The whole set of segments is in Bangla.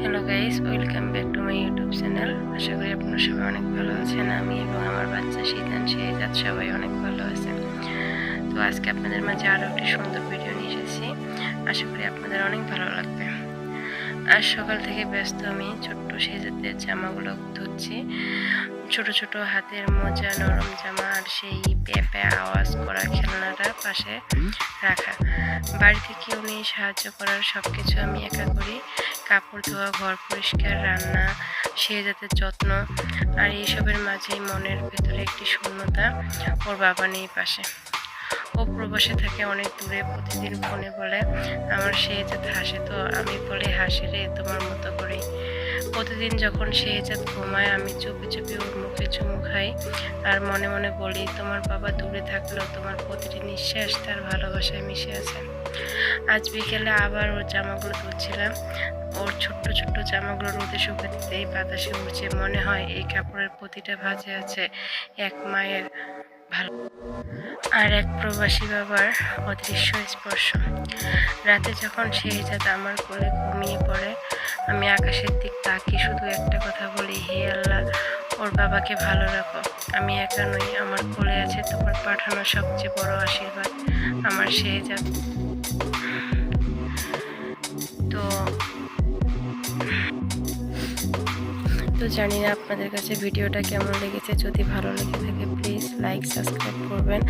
Hello guys welcome back to my YouTube channel আশা করি আপনারা সবাই অনেক ভালো আছেন, আমি এবং আমার বাচ্চা শীতান শেহজাদ সবাই অনেক ভালো আছেন। তো আজকে আপনাদের মাঝে আরও একটি সুন্দর ভিডিও নিয়ে এসেছি, আশা করি আপনাদের অনেক ভালো লাগবে। আজ সকাল থেকে ব্যস্ত আমি, ছোট্ট শেহজাদের জামাগুলো ধুচ্ছি। ছোট ছোট হাতের মোজা, নরম জামা আর সেই পেঁপে আওয়াজ পাশে রাখা। বাড়িতে কেউ নেই, সাহায্য করার সব কিছু আমি একা করি। কাপড় ধোয়া, ঘর পরিষ্কার, রান্না সে যাতে যত্ন, আর এইসবের মাঝেই মনের ভেতরে একটি শূন্যতা ওর বাবা নেই পাশে। ও প্রবাসে থাকে অনেক দূরে, প্রতিদিন ফোনে বলে, আমার সে যাতে হাসে তো, আমি বলি হাসি রে তোমার মতো করেই। প্রতিদিন যখন যাত ঘুমায়, আমি চুপি চুপি ওর মুখে চুমু খাই আর মনে মনে বলি, তোমার বাবা দূরে থাকলেও তোমার প্রতিটি নিঃশ্বাস তার ভালোবাসায় মিশে আছে। আজ বিকেলে আবার ওর জামাগুলো ধুচ্ছিলাম ওর ছোট্ট ছোট্ট জামাগুলো রোদে শুকে দিতেই বাতাসে উঠছে মনে হয় এই কাপড়ের প্রতিটা ভাজে আছে এক মায়ের ভালো। আর এক প্রবাসী বাবার অদৃশ্য স্পর্শ। রাতে যখন সেই জাত আমার কোলে ঘুমিয়ে আমি আকাশের দিক তাকিয়ে শুধু একটা কথা বলি, হে আল্লাহ, ওর বাবাকে ভালো রাখো। আমি একা নই, আমার কোলে আছে তোমার পাঠানো সবচেয়ে বড় আশীর্বাদ, আমার সে জাত। তো তো জানি না আপনাদের কাছে ভিডিওটা কেমন লেগেছে। যদি ভালো লেগে থাকে প্লিজ লাইক সাবস্ক্রাইব করবেন।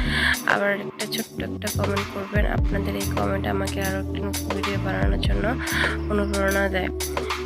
আবার একটা ছোট্ট একটা কমেন্ট করবেন। আপনাদের এই কমেন্ট আমাকে আরও একটি নতুন ভিডিও বানানোর জন্য অনুপ্রেরণা দেয়।